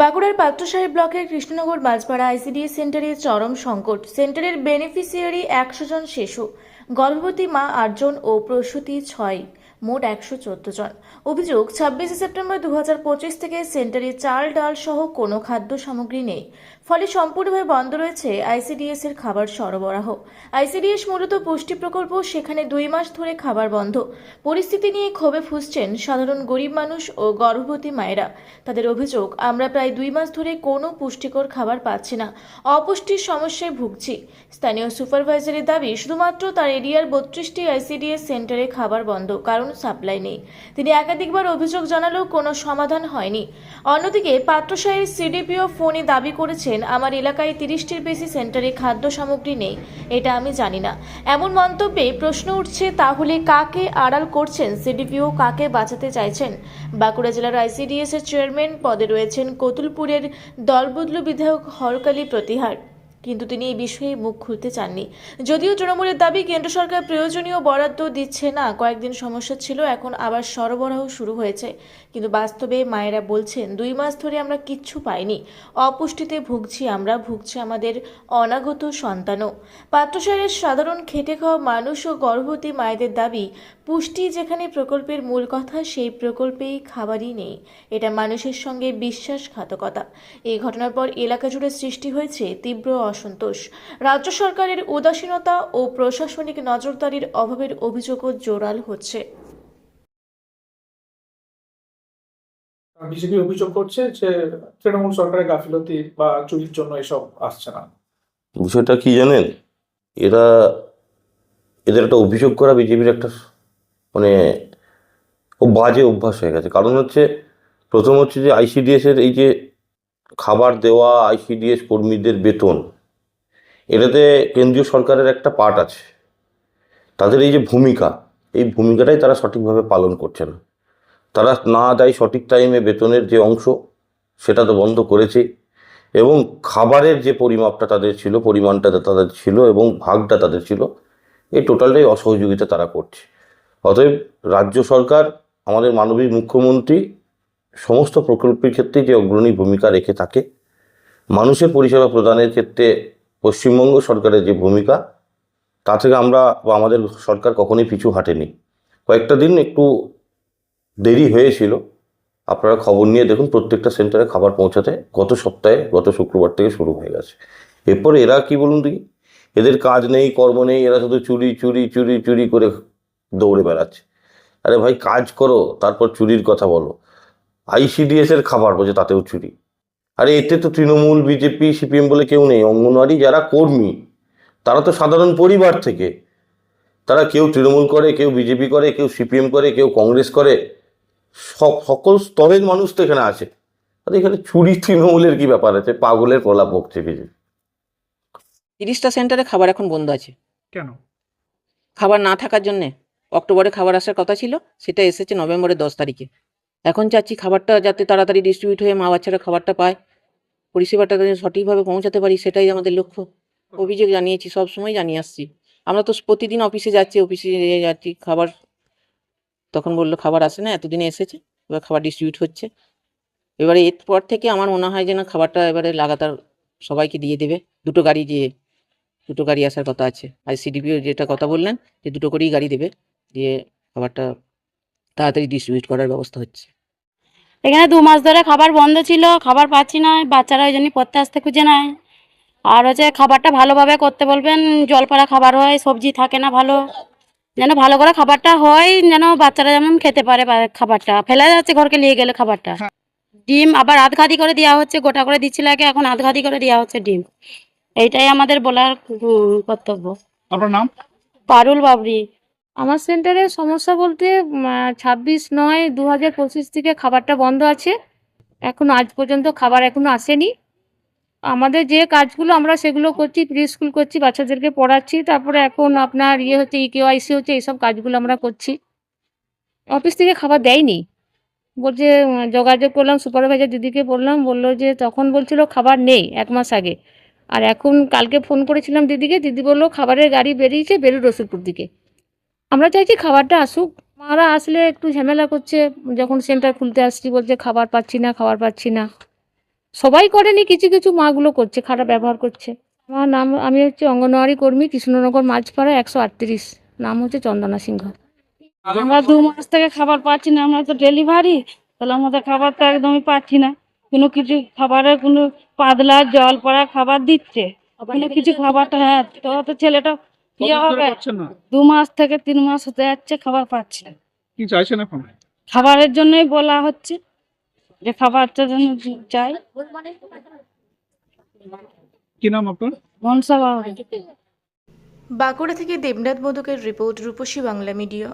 বাঁকুড়ার পাত্রসাহেব ব্লকের কৃষ্ণনগর মাঝপাড়া আইসিডিএস সেন্টারে চরম সংকট। সেন্টারের বেনিফিসিয়ারি একশো জন শিশু। গর্ভবতী মা আটজন ও প্রসূতি ছয়। মোট একশো চোদ্দ জন। অভিযোগ, ছাব্বিশে সেপ্টেম্বর দু হাজার পঁচিশ থেকে সেন্টারে চাল, ডাল সহ কোনো খাদ্য সামগ্রী নেই। ফলে সম্পূর্ণভাবে বন্ধ রয়েছে আইসিডিএস এর খাবার সরবরাহ। আইসিডিএস মূলত পুষ্টি প্রকল্প, সেখানে দুই মাস ধরে খাবার বন্ধ। পরিস্থিতি নিয়ে ক্ষোভে ফুসছেন সাধারণ গরিব মানুষ ও গর্ভবতী মায়েরা। তাদের অভিযোগ, আমরা প্রায় দুই মাস ধরে কোনো পুষ্টিকর খাবার পাচ্ছি না। অপুষ্টির সমস্যায় ভুগছি। স্থানীয় সুপারভাইজারের দাবি, শুধুমাত্র তার এরিয়ার বত্রিশটি আইসিডিএস সেন্টারে খাবার বন্ধ। কারণ সাপ্লাই নেই। তিনি একাধিকবার অভিযোগ জানালেও কোনো সমাধান হয়নি। অন্যদিকে পাত্রসাহের সিডিপিও ফোনে দাবি করেছেন, আমার এলাকায় তিরিশটির বেশি সেন্টারে খাদ্য সামগ্রী নেই, এটা আমি জানি না। এমন মন্তব্যে প্রশ্ন উঠছে, তাহলে কাকে আড়াল করছেন সিডিপিও, কাকে বাঁচাতে চাইছেন? বাঁকুড়া জেলার আইসিডিএস এর চেয়ারম্যান পদে রয়েছেন কতুলপুরের দলবদলু বিধায়ক হরকালী প্রতিহার। কিন্তু তিনি এই বিষয়ে মুখ খুলতে চাননি। যদিও তৃণমূলের দাবি, কেন্দ্র সরকার প্রয়োজনীয় বরাদ্দ দিচ্ছে না। কয়েকদিন সমস্যা ছিল, এখন আবার সরবরাহ শুরু হয়েছে। কিন্তু বাস্তবে মায়েরা বলছেন, দুই মাস ধরে আমরা কিচ্ছু পাইনি। অপুষ্টিতে ভুগছি আমরা, ভুগছে আমাদের অনাগত সন্তানও। পাত্রসাহের সাধারণ খেটে খাওয়া মানুষ ও গর্ভবতী মায়েদের দাবি পুষ্টি যেখানে প্রকল্পের মূল কথা সেই প্রকল্পেই খাবারই নেই। এটা মানুষের সঙ্গে বিশ্বাসঘাতকতা। এই ঘটনার পর এলাকা জুড়ে সৃষ্টি হয়েছে তীব্র অসন্তোষ। রাজ্য সরকারের উদাসীনতা ও প্রশাসনিক নজরদারির অভাবের অভিযোগও জোরাল হচ্ছে। বিজেপি অভিযোগ করছে যে তৃণমূল সরকারের গাফিলতি বা চুরির জন্য এসব আসছে না। বিষয়টা কি জানেন? এরা এদের একটা অভিযোগ করা বিজেপির একটা মানে ও বাজে অভ্যাস হয়ে গেছে। কারণ হচ্ছে প্রথম হচ্ছে যে আইসিডিএসের এই যে খাবার দেওয়া আইসিডিএস কর্মীদের বেতন, এটাতে কেন্দ্রীয় সরকারের একটা পার্ট আছে। তাদের এই যে ভূমিকা, এই ভূমিকাটাই তারা সঠিকভাবে পালন করছে না। তারা না দেয় সঠিক টাইমে বেতনের যে অংশ, সেটা তো বন্ধ করেছে। এবং খাবারের যে পরিমাপটা তাদের ছিল, পরিমাণটা তাদের ছিল এবং ভাগটা তাদের ছিল, এই টোটালটাই অসহযোগিতা তারা করছে। অতএব রাজ্য সরকার, আমাদের মানবিক মুখ্যমন্ত্রী, সমস্ত প্রকল্পের ক্ষেত্রে যে অগ্রণী ভূমিকা রেখে থাকে, মানুষের পরিষেবা প্রদানের ক্ষেত্রে পশ্চিমবঙ্গ সরকারের যে ভূমিকা, তা থেকে আমরা বা আমাদের সরকার কখনোই পিছু হাঁটেনি। কয়েকটা দিন একটু দেরি হয়েছিল। আপনারা খবর নিয়ে দেখুন, প্রত্যেকটা সেন্টারে খাবার পৌঁছাতে গত সপ্তাহে, গত শুক্রবার থেকে শুরু হয়ে গেছে। এরপর এরা কি বলুন দেখি? এদের কাজ নেই, কর্ম নেই, এরা শুধু চুরি চুরি চুরি চুরি করে দৌড়ে বেড়াচ্ছে। আরে ভাই কাজ করো তারপর চুরির কথা বলো। আইসিডিএস এর খাবার বলছে তাতেও চুরি। আরে এতে তো তৃণমূল বিজেপি সিপিএম বলে কেউ নেই। অঙ্গনওয়াড়ি যারা কর্মী তারা তো সাধারণ পরিবার থেকে। তারা কেউ তৃণমূল করে কেউ বিজেপি করে কেউ সিপিএম করে কেউ কংগ্রেস করে। সব সকল স্তরের মানুষ তো এখানে আছে। আর এখানে চুরি তৃণমূলের কি ব্যাপার আছে? পাগলের প্রলাপ বকছে কিছু তিরিশটা সেন্টারে খাবার এখন বন্ধ আছে। কেন? খাবার না থাকার জন্যে। অক্টোবরে খাবার আসার কথা ছিল, সেটা এসেছে নভেম্বরের দশ তারিখে। এখন চাচ্ছি খাবারটা যাতে তাড়াতাড়ি ডিস্ট্রিবিউট হয়ে মা বাচ্চারা খাবারটা পায়। পরিষেবাটা সঠিকভাবে পৌঁছাতে পারি, সেটাই আমাদের লক্ষ্য। অভিযোগ জানিয়েছি সব সময় জানিয়ে আসছি। আমরা তো প্রতিদিন অফিসে যাচ্ছি অফিসে যাচ্ছি, খাবার তখন বলল খাবার আসে না, এতদিনে এসেছে, এবার খাবার ডিস্ট্রিবিউট হচ্ছে। এবারে এরপর থেকে আমার মনে হয় যেন খাবারটা এবারে লাগাতার সবাইকে দিয়ে দেবে। দুটো গাড়ি দিয়ে, দুটো গাড়ি আসার কথা আছে। আর সিডিপিও যেটা কথা বললেন, যে দুটো করেই গাড়ি দেবে। দিয়ে খাবারটা তাড়াতাড়ি ডিস্ট্রিবিউট করার ব্যবস্থা হচ্ছে। এখানে দু মাস ধরে খাবার বন্ধ ছিল খাবার পাচ্ছি না বাচ্চারা ওই জন্য পড়তে আসতে খুঁজে নেয় আর হচ্ছে খাবারটা ভালোভাবে করতে বলবেন জল পড়া খাবার হয় সবজি থাকে না ভালো যেন ভালো করে খাবারটা হয় যেন বাচ্চারা যেমন খেতে পারে খাবারটা। ফেলা যাচ্ছে ঘরকে নিয়ে গেলে খাবারটা। ডিম আবার আধ ঘাতি করে দেওয়া হচ্ছে গোটা করে দিচ্ছিল আগে এখন আধ ঘাতি করে দেওয়া হচ্ছে ডিম। এইটাই আমাদের বলার কর্তব্য। আপনার নাম? পারুল বাবরি। আমার সেন্টারে সমস্যা বলতে ছাব্বিশ নয় দু হাজার পঁচিশ থেকে খাবারটা বন্ধ আছে। এখন আজ পর্যন্ত খাবার এখনও আসেনি। আমাদের যে কাজগুলো আমরা সেগুলো করছি প্রি স্কুল করছি, বাচ্চাদেরকে পড়াচ্ছি, তারপরে এখন আপনার ইয়ে হচ্ছে ইকেওয়াইসি হচ্ছে, এইসব কাজগুলো আমরা করছি। অফিস থেকে খাবার দেয়নি। বলছে যোগাযোগ করলাম, সুপারভাইজার দিদিকে বললাম, বলল যে তখন বলছিল খাবার নেই এক মাস আগে। আর এখন কালকে ফোন করেছিলাম দিদিকে, দিদি বলল খাবারের গাড়ি বেরিয়েছে বেরুর রসুলপুর দিকে। আমরা চাইছি খাবারটা আসুক। মারা আসলে একটু ঝামেলা করছে, যখন সেন্টার খুলতে আসছি বলছে খাবার পাচ্ছি না, খাবার পাচ্ছি না। সবাই করেনি, কিছু কিছু মাগুলো করছে, খারাপ ব্যবহার করছে। আমার নাম, আমি হচ্ছে অঙ্গনওয়াড়ি কর্মী, কৃষ্ণনগর মাঝপাড়া একশো আটত্রিশ। নাম হচ্ছে চন্দনা সিংহ। আমরা দু মাস থেকে খাবার পাচ্ছি না, আমরা তো ডেলিভারি তাহলে আমাদের খাবার তো একদমই পাচ্ছি না। কোনো কিছু খাবারের কোনো পাতলা জল পড়া খাবার দিচ্ছে। কোনো কিছু খাবারটা হ্যাঁ তো ছেলেটা ইয়ে হবে? দু মাস থেকে তিন মাস হতে যাচ্ছে খাবার পাচ্ছি না। কি চাইছেন এখন? খাবারের জন্যই বলা হচ্ছে যে খাবারটা যেন চাই। কি নাম আপনার? মনসা বাবা। বাঁকুড়া থেকে দেবনাথ মধুকের রিপোর্ট রূপসী বাংলা মিডিয়া।